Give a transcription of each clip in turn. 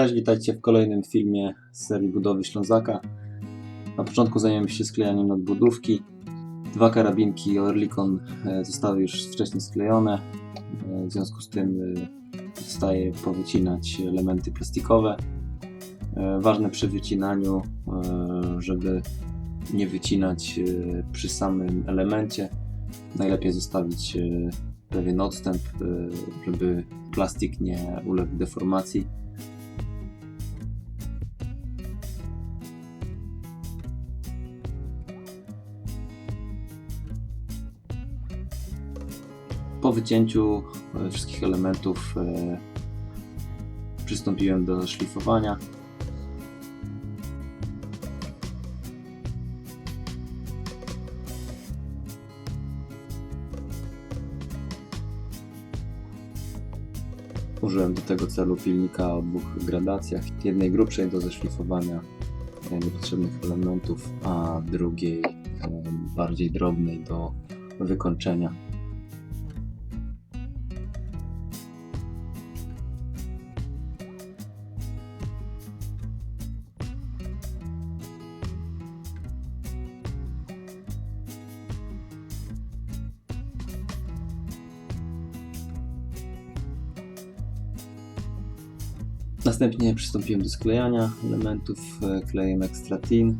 Cześć, witajcie w kolejnym filmie z serii budowy Ślązaka. Na początku zajmiemy się sklejaniem nadbudówki. Dwa karabinki Oerlikon e, zostały już wcześniej sklejone. E, W związku z tym e, zostaje powycinać elementy plastikowe. E, Ważne przy wycinaniu, e, żeby nie wycinać e, przy samym elemencie. Najlepiej zostawić e, pewien odstęp, e, żeby plastik nie uległ deformacji. Wycięciu e, wszystkich elementów e, przystąpiłem do szlifowania. Użyłem do tego celu pilnika o dwóch gradacjach. Jednej grubszej do zeszlifowania e, niepotrzebnych elementów, a drugiej bardziej drobnej do wykończenia. Następnie przystąpiłem do sklejania elementów e, klejem Extra Thin.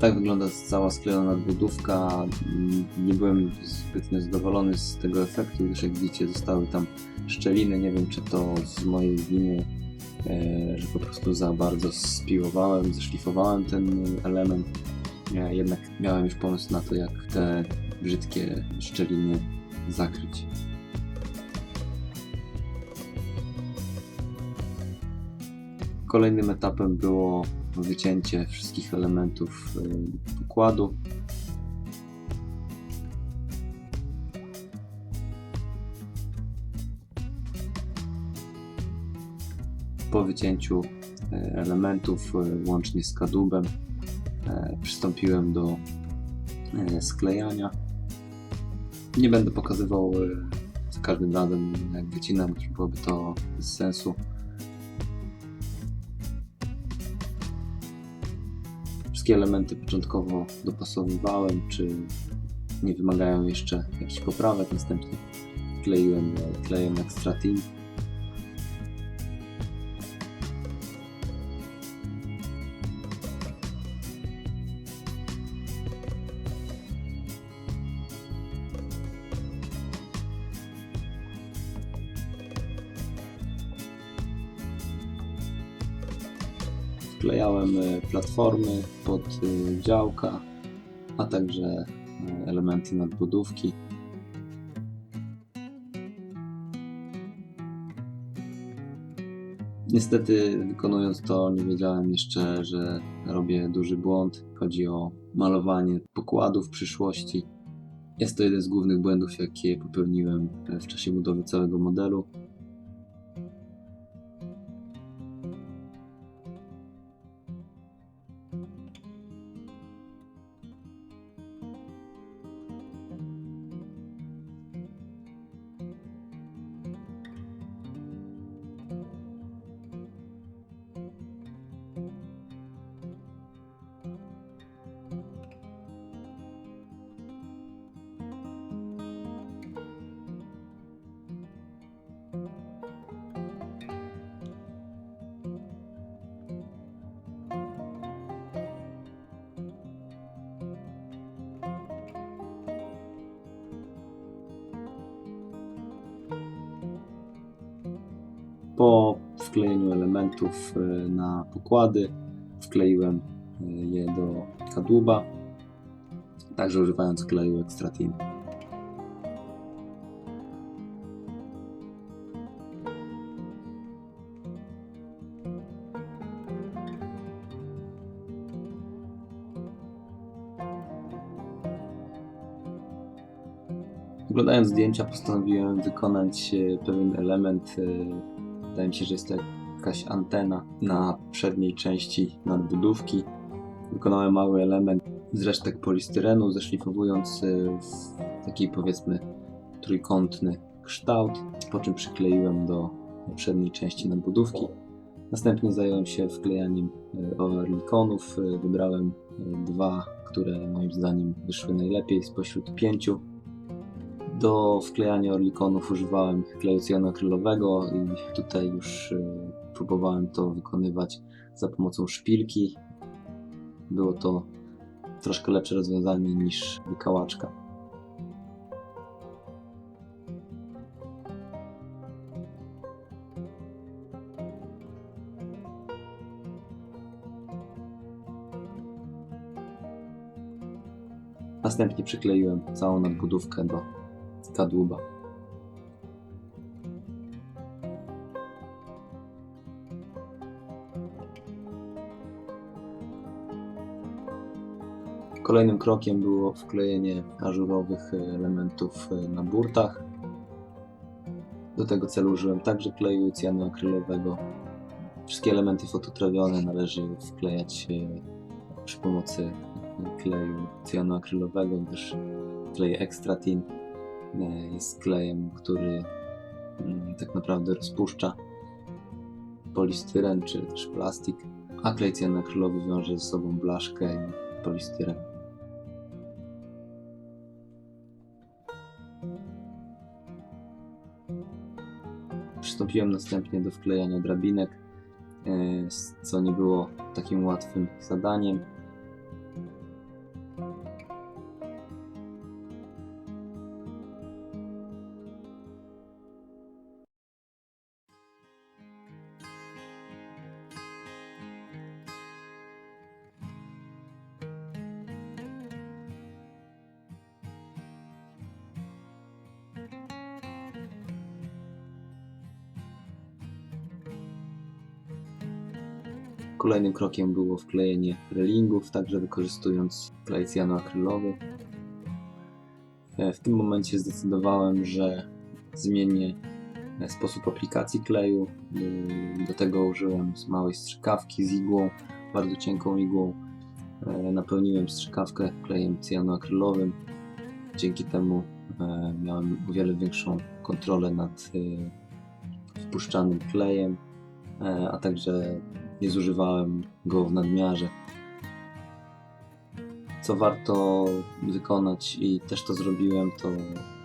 Tak wygląda cała sklejona nadbudówka. Mm, Nie byłem zbytnio zadowolony z tego efektu, gdyż jak widzicie zostały tam szczeliny. Nie wiem czy to z mojej winy, że po prostu za bardzo spiłowałem, zeszlifowałem ten element. Ja jednak miałem już pomysł na to, jak te brzydkie szczeliny zakryć. Kolejnym etapem było wycięcie wszystkich elementów y, Po wycięciu y, elementów y, łącznie z kadłubem e, przystąpiłem do e, sklejania. Nie będę pokazywał e, za każdym razem jak wycinam, byłoby to bez sensu. Wszystkie elementy początkowo dopasowywałem, czy nie wymagają jeszcze jakichś poprawek. Następnie kleiłem e, klejem Extra Thin. Wklejałem e, platformy pod e, działka, a także e, elementy nadbudówki. Niestety, wykonując to, nie wiedziałem jeszcze, że robię duży błąd. Chodzi o malowanie pokładu w przyszłości. Jest to jeden z głównych błędów, jakie popełniłem w czasie budowy całego modelu. Wklejeniu elementów e, na pokłady wkleiłem e, je do kadłuba, także używając kleju Extra Thin. Oglądając zdjęcia postanowiłem wykonać e, pewien element. E, Wydaje mi się, że jest to jakaś antena na przedniej części nadbudówki. Wykonałem mały element z resztek polistyrenu, zeszlifowując y, w taki powiedzmy trójkątny kształt, po czym przykleiłem do przedniej części nadbudówki. Następnie zająłem się wklejaniem y, orlikonów. Y, Wybrałem dwa, które moim zdaniem wyszły najlepiej spośród pięciu. Do wklejania orlikonów używałem kleju cyjanoakrylowego i tutaj już y, próbowałem to wykonywać za pomocą szpilki. Było to troszkę lepsze rozwiązanie niż wykałaczka. Następnie przykleiłem całą nadbudówkę do kadłuba. Kolejnym krokiem było wklejenie ażurowych elementów na burtach. Do tego celu użyłem także kleju cyjanoakrylowego. Wszystkie elementy fototrawione należy wklejać e, przy pomocy kleju cyjanoakrylowego, gdyż klej Extratin jest klejem, który mm, tak naprawdę rozpuszcza polistyren czy też plastik, a klej cyjanoakrylowy wiąże ze sobą blaszkę i polistyren. Przystąpiłem następnie do wklejania drabinek, e, co nie było takim łatwym zadaniem. Kolejnym krokiem było wklejenie relingów, także wykorzystując klej cyjanoakrylowy. E, W tym momencie zdecydowałem, że zmienię e, sposób aplikacji kleju. Y, Do tego użyłem małej strzykawki z igłą, bardzo cienką igłą. E, Napełniłem strzykawkę klejem cyjanoakrylowym. Dzięki temu e, miałem o wiele większą kontrolę nad e, wpuszczanym klejem, e, a także nie zużywałem go w nadmiarze. Co warto wykonać i też to zrobiłem, to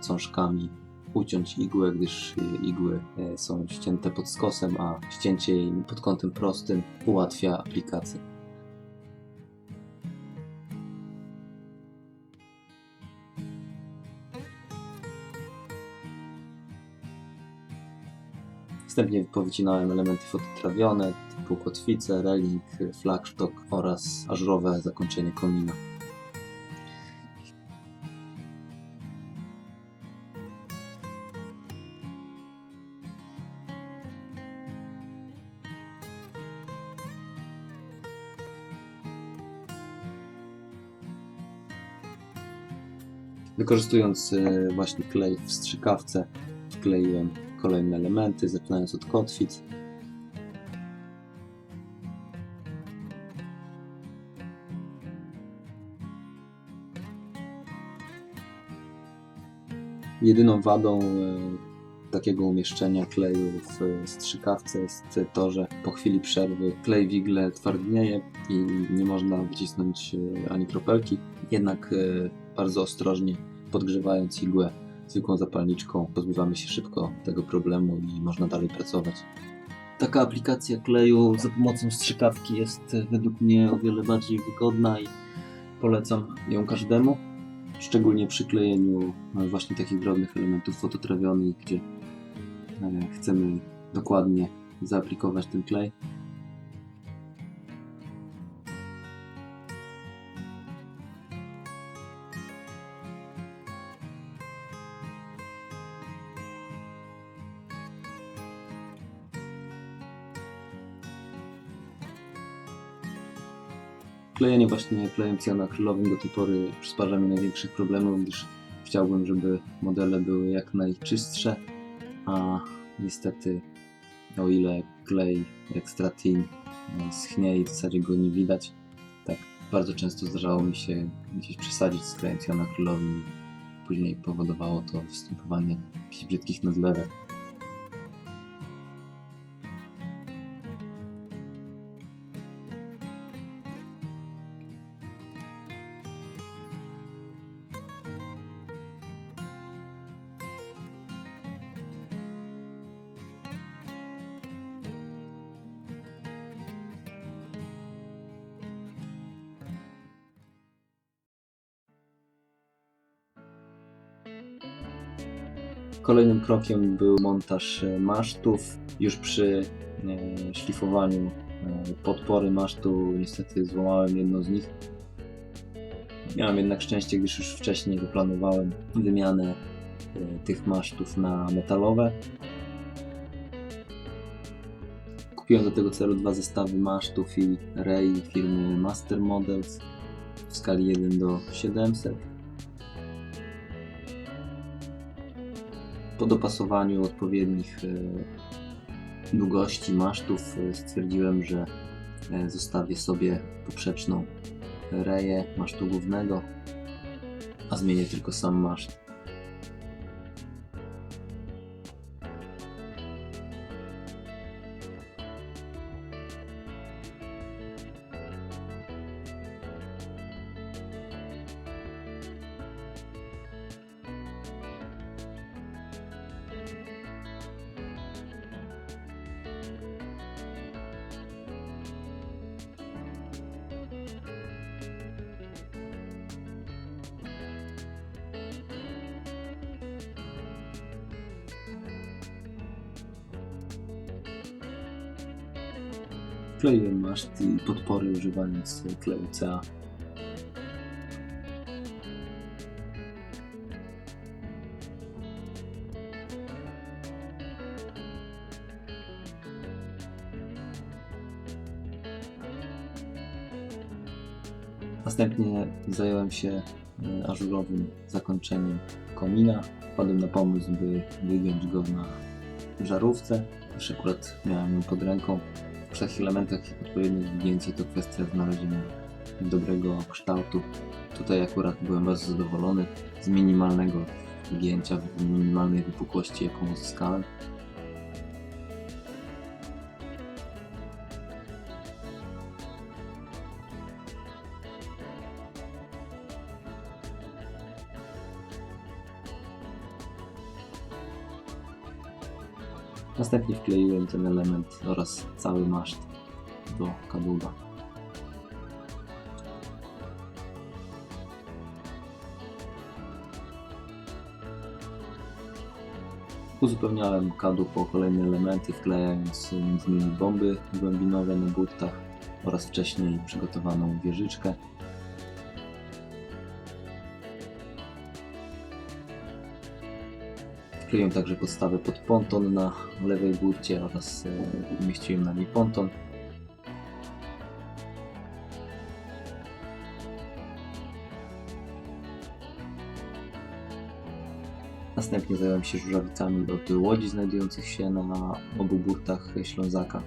cążkami uciąć igłę, gdyż igły e, są ścięte pod skosem, a ścięcie jej pod kątem prostym ułatwia aplikację. Wstępnie powycinałem elementy fototrawione typu kotwice, reling, flagsztok oraz ażurowe zakończenie komina. Wykorzystując e, właśnie klej w strzykawce, wkleiłem kolejne elementy, zaczynając od kotwic. Jedyną wadą e, takiego umieszczenia kleju w strzykawce jest to, że po chwili przerwy klej w igle twardnieje i nie można wycisnąć e, ani kropelki. Jednak e, bardzo ostrożnie podgrzewając igłę zwykłą zapalniczką pozbywamy się szybko tego problemu i można dalej pracować. Taka aplikacja kleju za pomocą strzykawki jest e, według mnie o wiele bardziej wygodna i polecam ją każdemu. Szczególnie przy klejeniu e, właśnie takich drobnych elementów fototrawionych, gdzie e, chcemy dokładnie zaaplikować ten klej. Klejenie właśnie klejem cyjanoakrylowym do tej pory przysparza mi największych problemów, gdyż chciałbym, żeby modele były jak najczystsze, a niestety o ile klej Extra Thin e, schnie i w zasadzie go nie widać, tak Bardzo często zdarzało mi się gdzieś przesadzić z klejąc Jana Królowi i później powodowało to występowanie jakichś brzydkich nadlewek. Kolejnym krokiem był montaż e, masztów. Już przy e, szlifowaniu e, podpory masztu niestety złamałem jedno z nich. Miałem jednak szczęście, gdyż już wcześniej wyplanowałem wymianę tych masztów na metalowe. Kupiłem do tego celu dwa zestawy masztów i rej firmy Master Models w skali 1 do 700. Po dopasowaniu odpowiednich e, długości masztów e, stwierdziłem, że e, zostawię sobie poprzeczną reję masztu głównego, a zmienię tylko sam maszt. Kleiłem maszt i podpory używając kleju CA. Następnie zająłem się e, ażurowym zakończeniem komina. Wpadłem na pomysł, by wygiąć go na żarówce. Już akurat miałem ją pod ręką. Takich elementach odpowiednie zgięcie to kwestia znalezienia dobrego kształtu. Tutaj akurat byłem bardzo zadowolony z minimalnego gięcia, minimalnej wypukłości, jaką uzyskałem. Następnie wkleiłem ten element oraz cały maszt do kadłuba. Uzupełniałem kadłub o kolejne elementy, wklejając m.in. bomby głębinowe na burtach oraz wcześniej przygotowaną wieżyczkę. Wkleiłem także podstawę pod ponton na lewej burcie oraz e, umieściłem na niej ponton. Następnie zająłem się żurawicami od łodzi znajdujących się na obu burtach Ślązaka.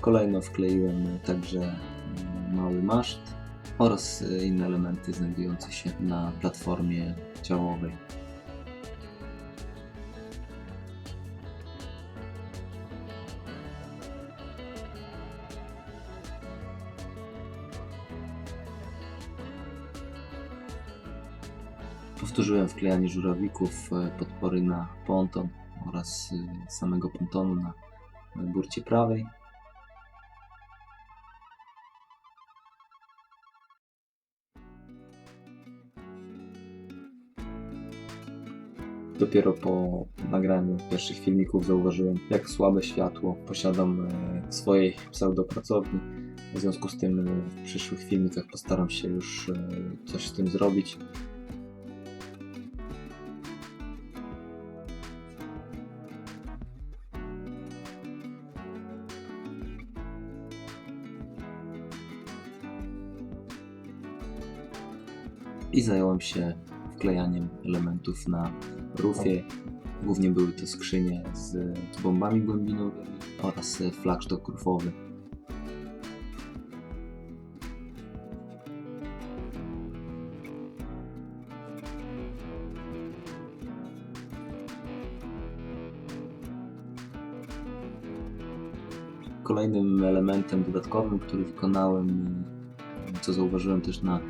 Kolejno wkleiłem także mały maszt oraz inne elementy znajdujące się na platformie działowej. Powtórzyłem wklejanie żurawików, e, podpory na ponton oraz e, samego pontonu na burcie prawej. Dopiero po nagraniu pierwszych filmików zauważyłem, jak słabe światło posiadam w swojej pseudopracowni. W związku z tym e, w przyszłych filmikach postaram się już e, coś z tym zrobić. i zająłem się wklejaniem elementów na rufie. Głównie były to skrzynie z bombami głębinowymi oraz e, flagsztok rufowy. Kolejnym elementem dodatkowym, który wykonałem, e, co zauważyłem też na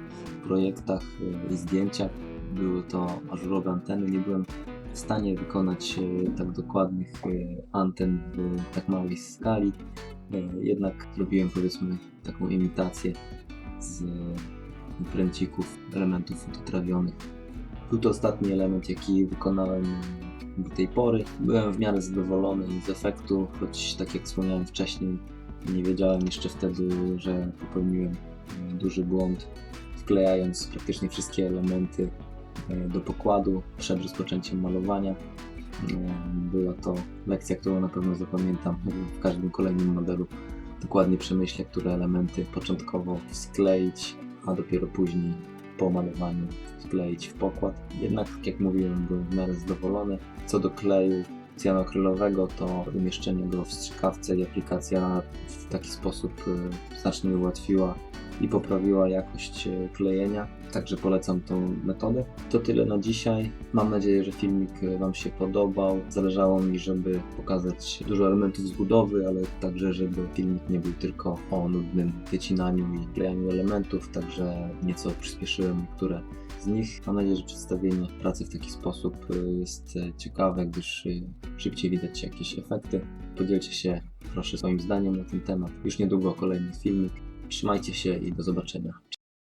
projektach e, i zdjęciach, były to ażurowe anteny. Nie byłem w stanie wykonać e, tak dokładnych e, anten w tak małej skali, e, jednak zrobiłem powiedzmy taką imitację z pręcików, elementów fototrawionych. Był to ostatni element, jaki wykonałem do tej pory. Byłem w miarę zadowolony z efektu, choć tak jak wspomniałem wcześniej, nie wiedziałem jeszcze wtedy, że popełniłem duży błąd, wklejając praktycznie wszystkie elementy do pokładu przed rozpoczęciem malowania. E, Była to lekcja, którą na pewno zapamiętam w każdym kolejnym modelu. Dokładnie przemyślę, które elementy początkowo skleić, a dopiero później po malowaniu wkleić w pokład. Jednak, tak jak mówiłem, byłem w miarę zadowolony. Co do kleju cyjanoakrylowego, to umieszczenie go w strzykawce i aplikacja w taki sposób e, znacznie ułatwiła i poprawiła jakość e, klejenia. Także polecam tą metodę. To tyle na dzisiaj. Mam nadzieję, że filmik e, Wam się podobał. Zależało mi, żeby pokazać dużo elementów z budowy, ale także, żeby filmik nie był tylko o nudnym wycinaniu i klejaniu elementów, także nieco przyspieszyłem niektóre z nich. Mam nadzieję, że przedstawienie pracy w taki sposób e, jest e, ciekawe, gdyż szybciej widać jakieś efekty. Podzielcie się proszę swoim zdaniem na ten temat. Już niedługo kolejny filmik. Trzymajcie się i do zobaczenia.